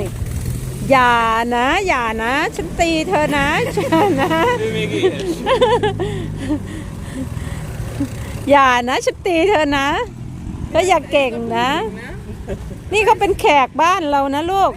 นี่อย่านะ อย่านะ ฉันตีเธอนะอย่านะ อย่านะฉันตีเธอนะเธออย่าเก่งนะ นี่เขาเป็นแขกบ้านเรานะลูก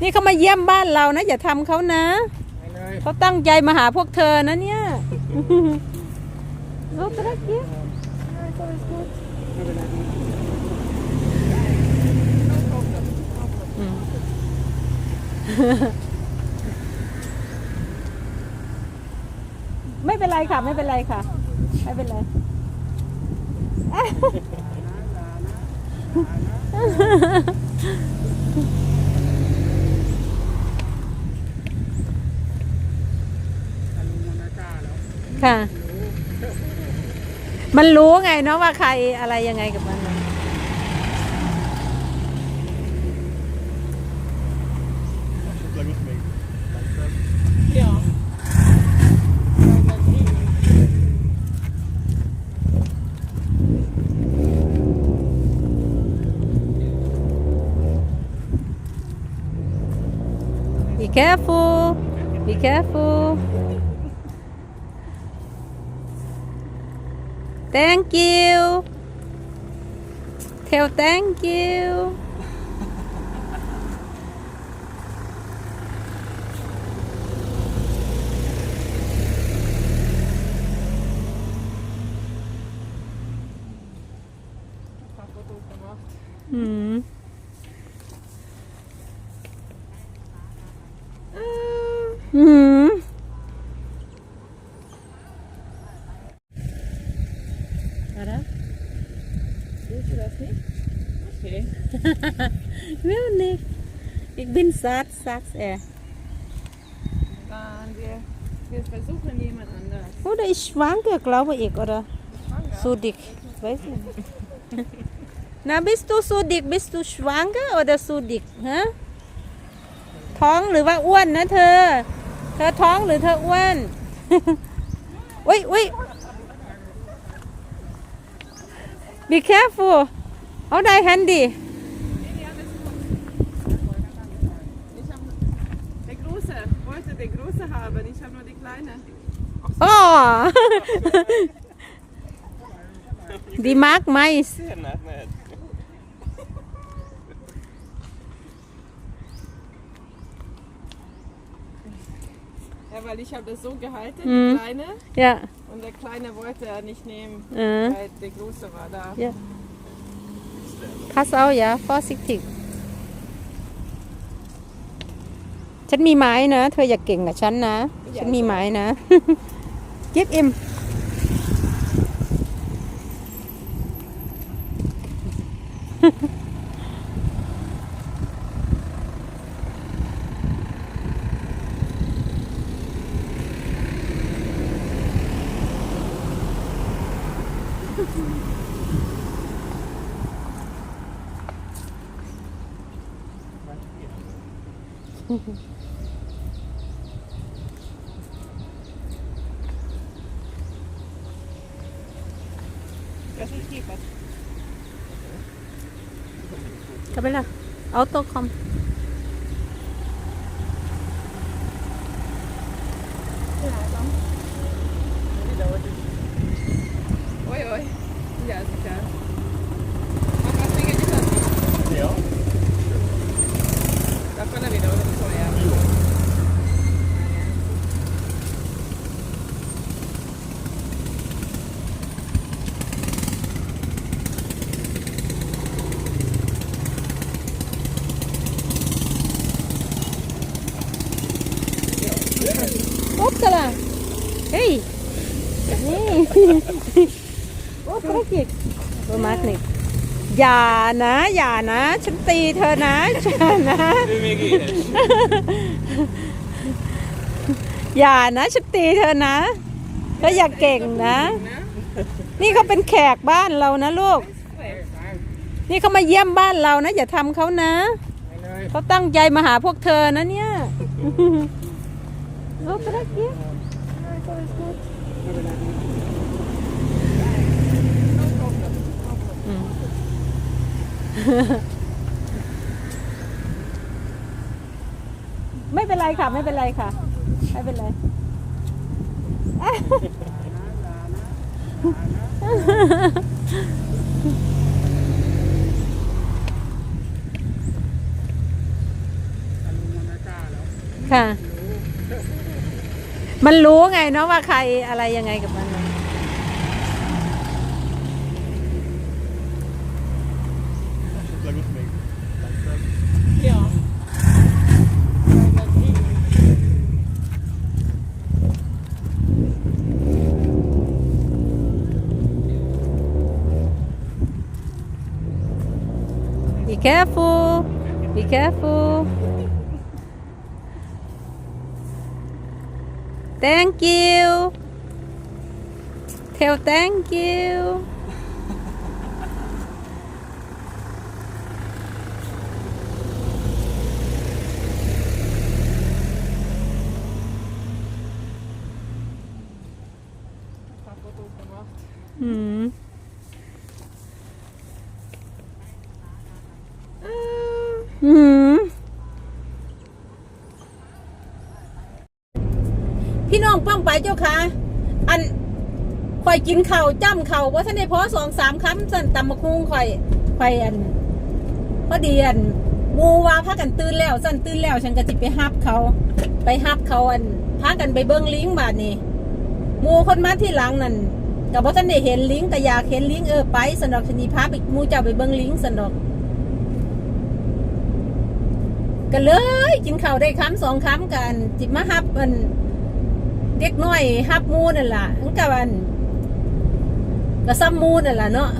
นี่เขามาเยี่ยมบ้านเรานะ อย่าทำเขานะเขาตั้งใจมาหาพวกเธอนะเนี่ยลูกต ไม่เป็นไรค่ะ ไม่เป็นไรค่ะ ไม่เป็นไรค่ะ มันรู้ไงเนาะว่าใครอะไรยังไงกับมัน careful. Be careful. Thank you. Tell thank you. อืม Oder? Willst du das nicht? Okay. Will nicht. Ich bin satt, sagt's er. Dann wir, wir versuchen jemand anders. Oder ich schwanke, glaube ich, oder? So dick. Weiß ich nicht. Na, bist du so dick? Bist du schwanger oder so dick? Hä? ท้องหรือว่าอ้วนนะเธอ เธอท้องหรือเธออ้วนอุ้ยอุ้ย Be careful เอาได้ handy wollte den Große haben, ich habe nur die Kleine. อ๋อ Die mag Mais weil ich habe das so gehalten, Mhm. die Kleine, ja und der Kleine wollte er nicht nehmen, เออ weil der Große war da. Ja. Pass auf, ja, vorsichtig ฉันมีไม้นะ เธออย่าเก่งกับฉันนะ ฉันมีไม้นะ Give him Das ist die was. กลับไปละเอาโต๊ะคอม Oi, oi. Ja, sicher. Mach was wegen dieser Ja. Da kann er wieder, oder? So, ja. Upsala! Hej! Nej! โอ้ธุรกิจ โอ้มาร์กนี่อย่านะ อย่านะ ฉันตีเธอนะอย่านะ อย่านะฉันตีเธอนะเธออย่าเก่งนะ นี่เขาเป็นแขกบ้านเรานะลูก นี่เขามาเยี่ยมบ้านเรานะ อย่าทำเขานะ เขาตั้งใจมาหาพวกเธอนะเนี่ยลูกตะ ไม่เป็นไรค่ะ ไม่เป็นไรค่ะ ไม่เป็นไรค่ะ มันรู้ไงเนาะว่าใครอะไรยังไงกับมันน่ะ Lagut mig. Ja. Be careful Be careful Thank you Tell thank you Hmm. อื พี่น้องป้องไปเจ้าค่ะ อันข่อยกินข้าจ้ำเข้าว่าท่านได้พอสองสามคำสั่นตำมะคุงข่อยข่อยอันพอดีอันมูว่าพากันตื่นแล้วสั่นตื่นแล้วฉันก็จิไปฮับเขา ไปฮับเขาอันพากันไปเบิ้งลิงบาดนี้หมูคนมาที่หลังนั่นกับว่าท่านได้เห็นลิงแต่อยากเห็นลิงเออไปสนอกชนีพาไปมูเจ้าไปเบิ้งลิงสนอกก็เลยกินข้าวได้คำสองคำกันจิมาฮับอัน เด็กน้อยฮับมูนั่นล่ะมันกับอันก็ซ้ำมูนั่นล่ะเนาะ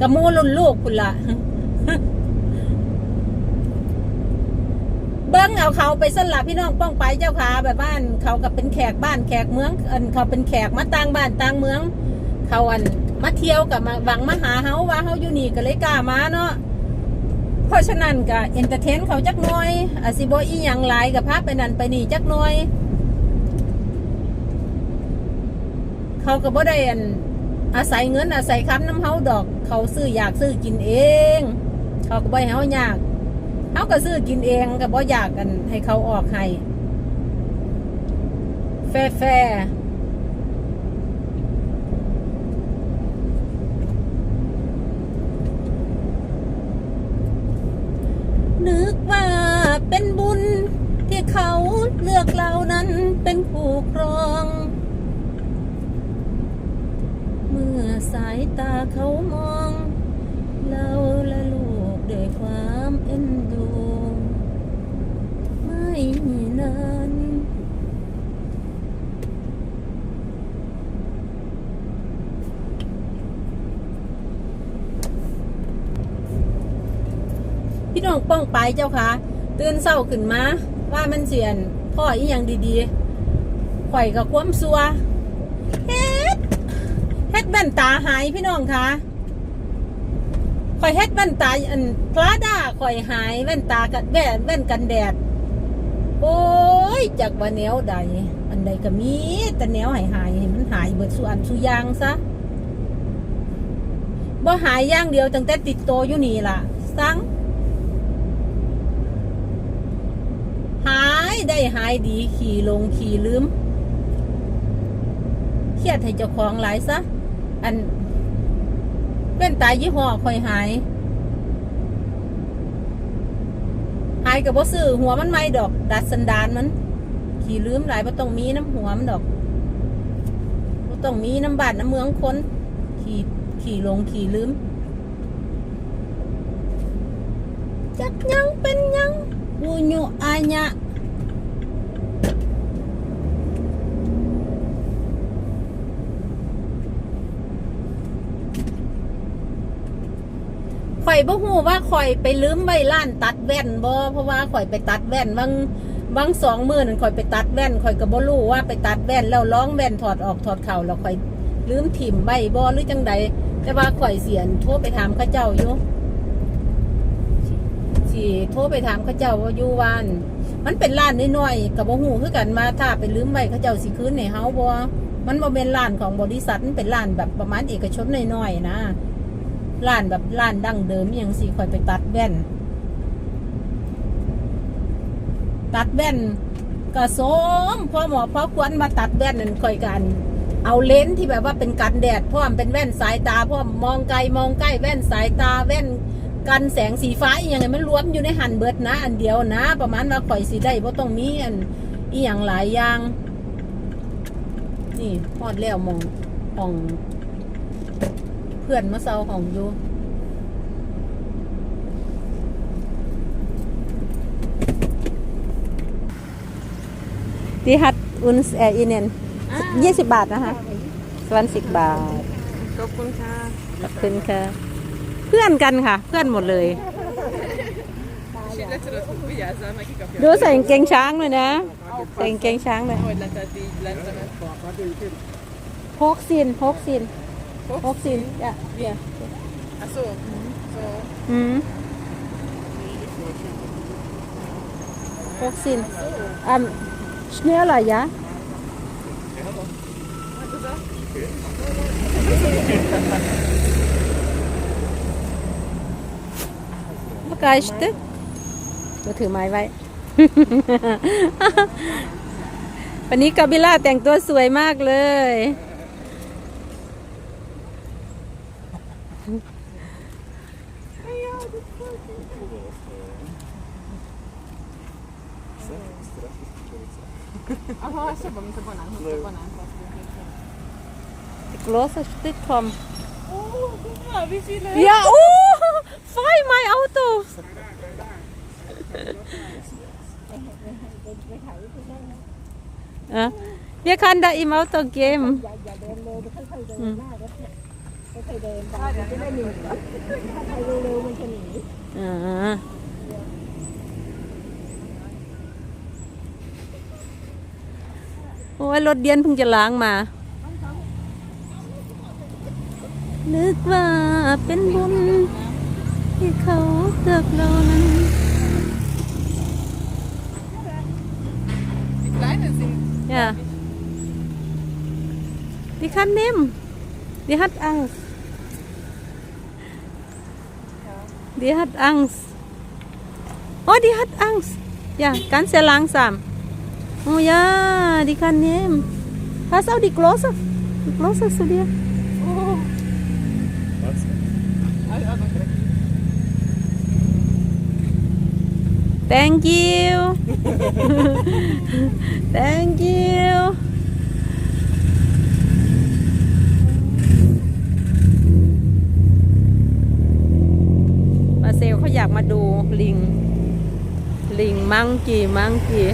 กับมูรุ่นลูกคุณล่ะเบิ้งเอาเขาไปสลับพี่น้องป้องไปเจ้าขาแบบบ้านเขากับเป็นแขกบ้านแขกเมืองอันเขาเป็นแขกมาต่างบ้านต่างเมือง เขาอันมาเที่ยวกับมาหวังมาหาเฮาว่าเฮาอยู่นี่ก็เลยกล้ามาเนาะเพราะฉะนั้นก็เอนเตอร์เทนเขาจักน่อยอาซิบอีหยังหลายกับพาไปนั่นไปนี่จักน่อย เขาก็บ่ได้อันอาศัยเงินอาศัยคำน้ำเฮาดอก เขาซื้ออยากซื้อกินเอง เขาก็บ่ให้เฮายากเฮาก็ซื้อกินเองก็บ่อยากกันให้เขาออกให้แฟแฟร์นึกว่าเป็นบุญที่เขาเลือกเรานั้นเป็นคู่ครอง มื่อสายตาเขามอง เราและลูกด้วยความเอ็นดู ไม่นานพี่น้องป้องไปเจ้าค่ะตื่นเศร้าขึ้นมา ว่ามันเสียนพ่ออีหยังดีๆข่อยกับความซัว ว่นตาหายพี่น้องคะข่อยเฮ็ดแว่นตาอันพลาด้าข่อยหายแว่นตากันแว่นแว่นกันแดด โอ้ยจากว่าแนวใดอันใดก็มี แต่แนวหายหายมันหายเบิดสุอันสุยางซะบ่หายอย่างเดียวตั้งแต่ติดโตอยู่นี่ล่ะสังหายได้หายดีขี่ลงขี่ลืมเครียดให้เจ้าของหลายซะ อันเป็นตายยี่ห้อคอยหาย หายกับบ่ซื้อหัวมันไม่ดอก ดัดสันดานมัน ขี่ลืมหลายบ่ต้องมีน้ำหัวมันดอกบ่ต้องมีน้ำบาดน้ำเมืองคน ขี่ขี่ลงขี่ลืมจักยังเป็นยังวูญุอาญะข่ อยบ่ฮู้ว่าข่อยไปลืมไว้ร้านตัดแว่นบ่เพราะว่าข่อยไปตัดแว่นบางบางสองมือนั่นข่อยไปตัดแว่นข่อยก็บ่รู้ว่าไปตัดแว่นแล้วร้องแว่นถอดออกถอดเข่าแล้วข่อยลืมถิ่มไว้บ่หรือจังใดแต่ว่าข่อยเสียนโทรไปถามเขาเจ้าอยู่สิโทรไปถามเขาเจ้าว่าอยู่วานมันเป็นร้านน้อยๆกับบ่ฮู้คือกันมาถ้าไปลืมไว้เขาเจ้าสิคืนให้เฮาบ่มันบ่เป็นร้านของบริษัทมันเป็นร้านแบบประมาณเอกชนน้อยๆนะ ร้านแบบร้านดั้งเดิมอย่างสิค่อยไปตัดแว่น ตัดแว่นก็สมพ่อหมอพ่อควรมาตัดแว่นนั่นค่อยกัน เอาเลนส์ที่แบบว่าเป็นกันแดดพร้อมเป็นแว่นสายตาพร้อมมองไกลมองใกล้แว่นสายตาแว่นกันแสงสีฟ้าอีหยังไงมันรวมอยู่ในหันเบิดนะ อันเดียวนะ ประมาณว่าข่อยสีได้เพราะต้องมีอันอีหยังหลายอย่าง นี่พอดแล้วมองห้อง พื่อนมาเซาห้องอยู่ Die hat uns äh, Ihnen 20บาทนะคะ20บาท ขอบคุณค่ะ ขอบคุณค่ะ เพื่อนกันค่ะ เพื่อนหมดเลย Shit, let's do it. Ja, sag mal, kick auf ดูใส่กางเกงช้างเลยนะ ใส่กางเกงช้างเลย Heute Letter, die Letter. พกซินพกซิน พกซินอะ Ach so. So. อืมพกซินอ่า schneller ja Begeistert? เราถือไม้ไว้ วันนี้กาบิล่าแต่งตัวสวยมากเลย Aha, super, mit der Bananen. Mit der Bananen. Großes Stück vom. Oh, guck mal, wie viele. Ja, oh, voll mein Auto. Ja, wir können da im Auto gehen. Hm. Ah. อ้ยรถเดียนเพิ่งจะล้างมา นึกว่าเป็นบุญที่เขาเลือกเรานั้น Die Kleinen sind. Ja. Die kann nehmen. Die hat Angst. Die hat Angst. Oh, die hat Angst. Ja, ganz sehr langsam. Oh ja, die kann nehmen. Pass auf, die große. Die große zu dir. Oh. Was? Thank you. Thank you. มาเซลเขาอยากมาดูลิง ลิงมังกีมังกี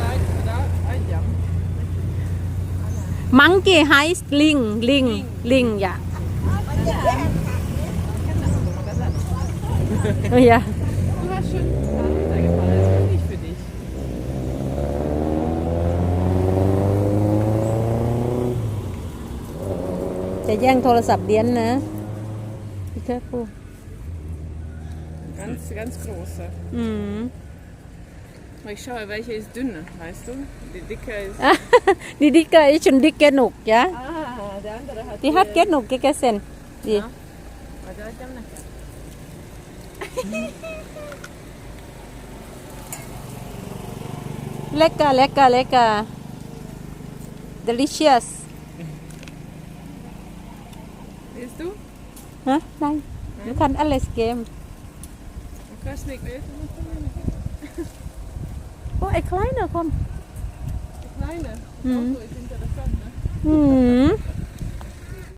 da, da, ein ja. มังกีไฮส์ลิงลิงลิงอย่าเฮ้ย Du hast schon runtergefallen, das ist nicht für dich. จะแย่งโทรศัพท์เดียนนะพี่แค่ปู Ganz, ganz große. อืม Aber ich schaue, welche ist dünn, weißt du? Die dicke ist. Die Dicke ist schon dick genug, ja? Ah, der andere hat. Die hat genug gegessen. Die. Ja. Lecker, lecker, lecker. Delicious. Willst du? Hä? Nein. Du kannst alles geben. Du kannst nicht mehr. Oh, ein kleiner, komm. Die kleine. Mhm. Auto ist interessant, ne? Hm.